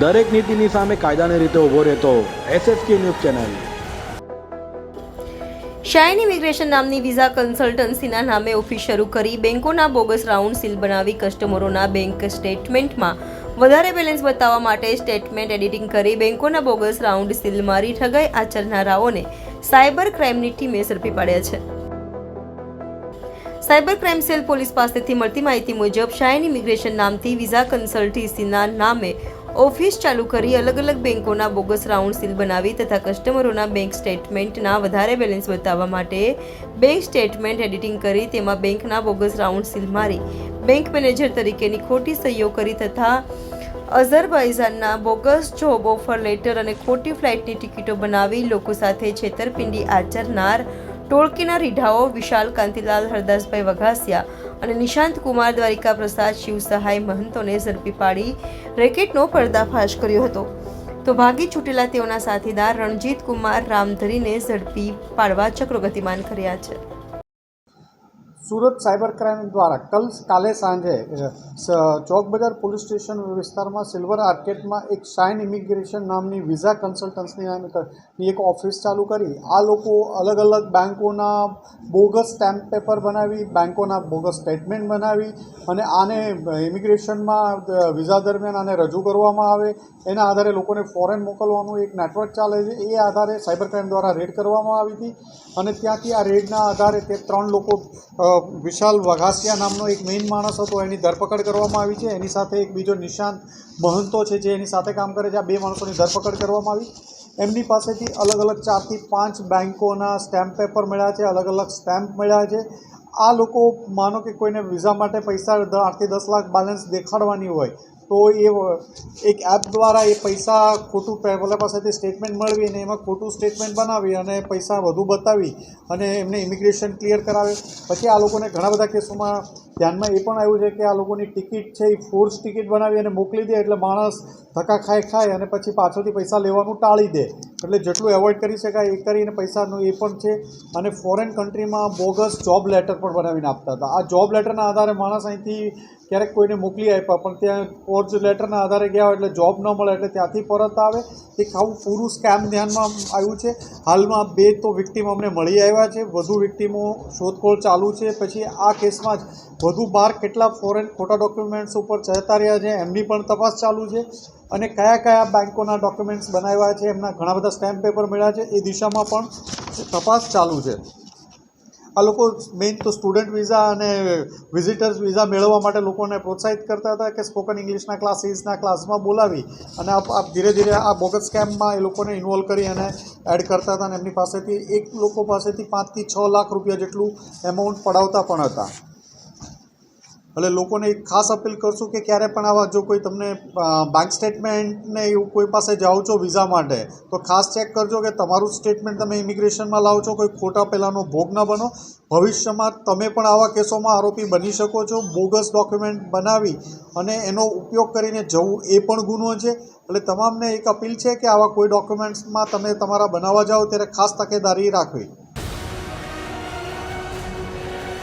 દરેક નીતિની સામે કાયદાની રીતે ઊભો રહેતો SSK news channel. Shine immigration નામની વિઝા કન્સલ્ટન્સીના નામે ઓફિસ શરૂ કરી બેંકોના બોગસ રાઉન્ડ સીલ બનાવી કસ્ટમરોના બેંક સ્ટેટમેન્ટમાં. વધારે બેલેન્સ બતાવવા માટે સ્ટેટમેન્ટ એડિટિંગ કરી બેંકોના બોગસ રાઉન્ડ સીલ મારી ઠગાઈ આચરનારાઓને સાયબર ક્રાઇમની ટીમે ઝડપી પાડ્યા છે. સાયબર ક્રાઇમ સેલ પોલીસ પાસેથી મળતી માહિતી મુજબ શાઇન ઇમિગ્રેશન નામથી વિઝા કન્સલ્ટન્સીના નામે ઓફિસ ચાલુ કરી અલગ અલગ બેંકોના બોગસ રાઉન્ડ સીલ બનાવી તથા કસ્ટમરોના બેંક સ્ટેટમેન્ટના વધારે બેલેન્સ બતાવવા માટે બેંક સ્ટેટમેન્ટ એડિટિંગ કરી તેમાં બેંકના બોગસ રાઉન્ડ સીલ મારી, બેંક મેનેજર તરીકેની ખોટી સહીઓ કરી તથા અઝરબાઈજાનના બોગસ જોબ ઓફર લેટર અને ખોટી ફ્લાઇટની ટિકિટો બનાવી લોકો સાથે છેતરપિંડી આચરનાર ટોળકીના રીઢાઓ વિશાલ કાંતિલાલ હરદાસભાઈ વઘાસિયા અને નિશાંત કુમાર દ્વારિકા પ્રસાદ શિવ સહાય મહંતોને ઝડપી પાડી રેકેટનો પર્દાફાશ કર્યો હતો. તો ભાગી છૂટેલા તેઓના સાથીદાર રણજીત કુમાર રામધરીને ઝડપી પાડવા ચક્રો ગતિમાન કર્યા છે. સુરત સાયબર ક્રાઇમ દ્વારા કલ કાલે સાંજે ચોક બજાર પોલીસ સ્ટેશન વિસ્તારમાં સિલ્વર આર્કેટમાં એક શાઇન ઇમિગ્રેશન નામની વિઝા કન્સલ્ટન્સની નામ એક ઓફિસ ચાલુ કરી. આ લોકો અલગ અલગ બેંકોના બોગસ સ્ટેમ્પ પેપર બનાવી, બેંકોના બોગસ સ્ટેટમેન્ટ બનાવી અને આને ઇમિગ્રેશનમાં વિઝા દરમિયાન આને રજૂ કરવામાં આવે. એના આધારે લોકોને ફોરેન મોકલવાનું એક નેટવર્ક ચાલે છે. એ આધારે સાયબર ક્રાઇમ દ્વારા રેડ કરવામાં આવી હતી અને ત્યાંથી આ રેડના આધારે તે ત્રણ લોકો વિશાલ વઘાસિયા નામનો એક મેઇન માણસ હતો. એની ધરપકડ કરવામાં આવી છે. એની સાથે એક બીજો નિશાંત મહંતો છે જે એની સાથે કામ કરે છે. આ બે માણસોની ધરપકડ કરવામાં આવી. એમની પાસેથી અલગ અલગ ચારથી પાંચ બેન્કોના સ્ટેમ્પ પેપર મળ્યા છે. અલગ અલગ સ્ટેમ્પ મળ્યા છે. આ લોકો માનો કે કોઈને વિઝા માટે પૈસા આઠથી દસ લાખ બેલેન્સ દેખાડવાની હોય તો એ એક એપ દ્વારા એ પૈસા ખોટું પેલા પાસેથી સ્ટેટમેન્ટ મેળવી અને એમાં ખોટું સ્ટેટમેન્ટ બનાવી અને પૈસા વધુ બતાવી અને એમને ઇમિગ્રેશન ક્લિયર કરાવે. પછી આ લોકોને ઘણા બધા કેસોમાં ધ્યાનમાં એ પણ આવ્યું છે કે આ લોકોની ટિકિટ છે, એ ફોર્સ ટિકિટ બનાવી અને મોકલી દે એટલે માણસ ધક્કા ખાય ખાય અને પછી પાછળથી પૈસા લેવાનું ટાળી દે. એટલે જેટલું એવોઇડ કરી શકાય એ કરીને પૈસાનું એ પણ છે. અને ફોરેન કન્ટ્રીમાં બોગસ જોબ લેટર પણ બનાવીને આપતા હતા. આ જોબ લેટરના આધારે માણસ અહીંથી ક્યારેક કોઈને મોકલી આપ્યા, પણ ત્યાં ફોર્જ લેટરના આધારે ગયા એટલે જોબ ન મળે એટલે ત્યાંથી પરત આવે. એક આવું પૂરું સ્કેમ ધ્યાનમાં આવ્યું છે. હાલમાં બે તો વિક્ટીમ અમને મળી આવ્યા છે. વધુ વિક્ટીમો શોધખોળ ચાલુ છે. પછી આ કેસમાં જ વધુ બાર કેટલા ફોરેન ખોટા ડોક્યુમેન્ટ્સ ઉપર જતા રહ્યા છે, એમની પણ તપાસ ચાલુ છે અને કયા કયા બેંકોના ડોક્યુમેન્ટ્સ બનાવ્યા છે, એમના ઘણા બધા સ્ટેમ્પ પેપર મળ્યા છે, એ દિશામાં પણ તપાસ ચાલુ છે. આ લોકો મેઇન તો સ્ટુડન્ટ વિઝા અને વિઝિટર્સ વિઝા મેળવવા માટે લોકોને પ્રોત્સાહિત કરતા હતા કે સ્પોકન ઇંગ્લિશના ક્લાસીસના ક્લાસમાં બોલાવી અને આપ ધીરે ધીરે આ બોગસ સ્કેમમાં એ લોકોને ઇન્વોલ્વ કરી અને એડ કરતા હતા અને એમની પાસેથી એક લોકો પાસેથી પાંચથી છ લાખ રૂપિયા જેટલું એમાઉન્ટ પડાવતા પણ હતા. એટલે લોકોને એક ખાસ અપીલ કરશું કે ક્યારે પણ આવા જો કોઈ તમને બેંક સ્ટેટમેન્ટને એવું કોઈ પાસે જાઓ છો વિઝા માટે, તો ખાસ ચેક કરજો કે તમારું સ્ટેટમેન્ટ તમે ઇમિગ્રેશનમાં લાવો છો, કોઈ ખોટા પહેલાંનો ભોગ ન બનો. ભવિષ્યમાં તમે પણ આવા કેસોમાં આરોપી બની શકો છો, બોગસ ડોક્યુમેન્ટ બનાવી અને એનો ઉપયોગ કરીને જવું એ પણ ગુનો છે. એટલે તમામને એક અપીલ છે કે આવા કોઈ ડોક્યુમેન્ટ્સમાં તમે તમારા બનાવવા જાઓ, ત્યારે ખાસ તકેદારી રાખવી.